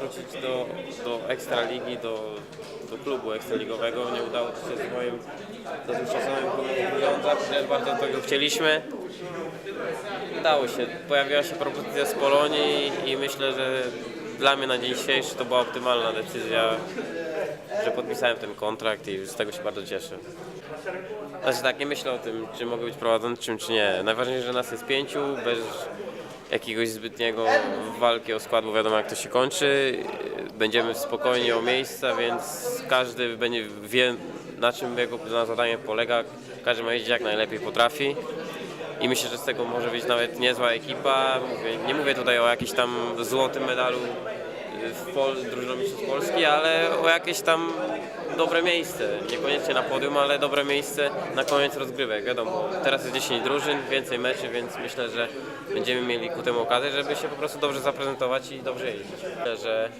wrócić do, do Ekstraligi, do, do klubu ekstraligowego. Nie udało się z moim dotychczasowym klubem Grudziądza, chociaż bardzo tego chcieliśmy. Udało się. Pojawiła się propozycja z Polonii i myślę, że dla mnie na dzień dzisiejszy to była optymalna decyzja, że podpisałem ten kontrakt i z tego się bardzo cieszę. Znaczy tak, nie myślę o tym, czy mogę być prowadzącym, czy nie. Najważniejsze, że nas jest pięciu, bez jakiegoś zbytniego walki o skład, bo wiadomo jak to się kończy. Będziemy spokojnie o miejsca, więc każdy będzie wie na czym jego na zadanie polega. Każdy ma jeździć jak najlepiej potrafi. I myślę, że z tego może być nawet niezła ekipa. Mówię, nie mówię tutaj o jakimś tam złotym medalu w Pol drużyną mistrzostw Polski, ale o jakieś tam dobre miejsce. Niekoniecznie na podium, ale dobre miejsce na koniec rozgrywek. Wiadomo, teraz jest 10 drużyn, więcej meczy, więc myślę, że będziemy mieli ku temu okazję, żeby się po prostu dobrze zaprezentować i dobrze jeździć. Myślę, że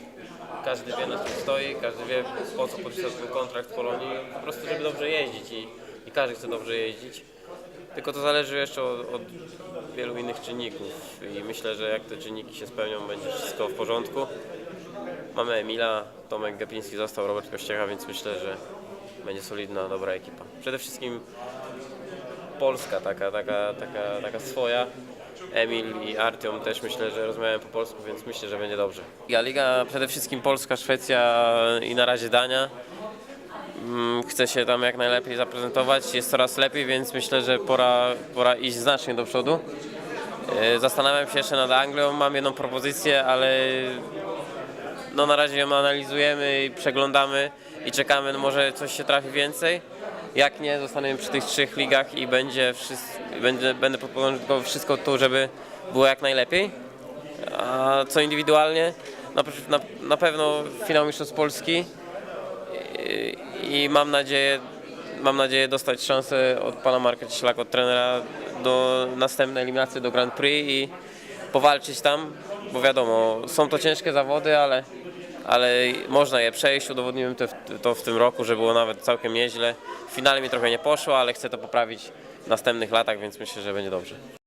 każdy wie na czym stoi, każdy wie po co podpisał ten kontrakt w Polonii, po prostu żeby dobrze jeździć i, i każdy chce dobrze jeździć. Tylko to zależy jeszcze od, od wielu innych czynników i myślę, że jak te czynniki się spełnią, będzie wszystko w porządku. Mamy Emila, Tomek Gapiński został, Robert Kościecha, więc myślę, że będzie solidna, dobra ekipa. Przede wszystkim Polska taka, taka, taka, taka swoja. Emil i Artiom też myślę, że rozmawiają po polsku, więc myślę, że będzie dobrze. Liga, Liga przede wszystkim Polska, Szwecja i na razie Dania. Mm, Chce się tam jak najlepiej zaprezentować, jest coraz lepiej, więc myślę, że pora, pora iść znacznie do przodu. E, Zastanawiam się jeszcze nad Anglią, mam jedną propozycję, ale no na razie ją analizujemy i przeglądamy i czekamy, no może coś się trafi więcej. Jak nie, zostaniemy przy tych trzech ligach i będzie wszystko, będę, będę podporządkował wszystko tu, żeby było jak najlepiej. A co indywidualnie, na, na, na pewno finał Mistrzostw Polski i, i mam nadzieję, mam nadzieję dostać szansę od pana Marka Cieślaka, od trenera do następnej eliminacji do Grand Prix i powalczyć tam, bo wiadomo, są to ciężkie zawody, ale, ale można je przejść. Udowodniłem to w, to w tym roku, że było nawet całkiem nieźle. W finale mi trochę nie poszło, ale chcę to poprawić w następnych latach, więc myślę, że będzie dobrze.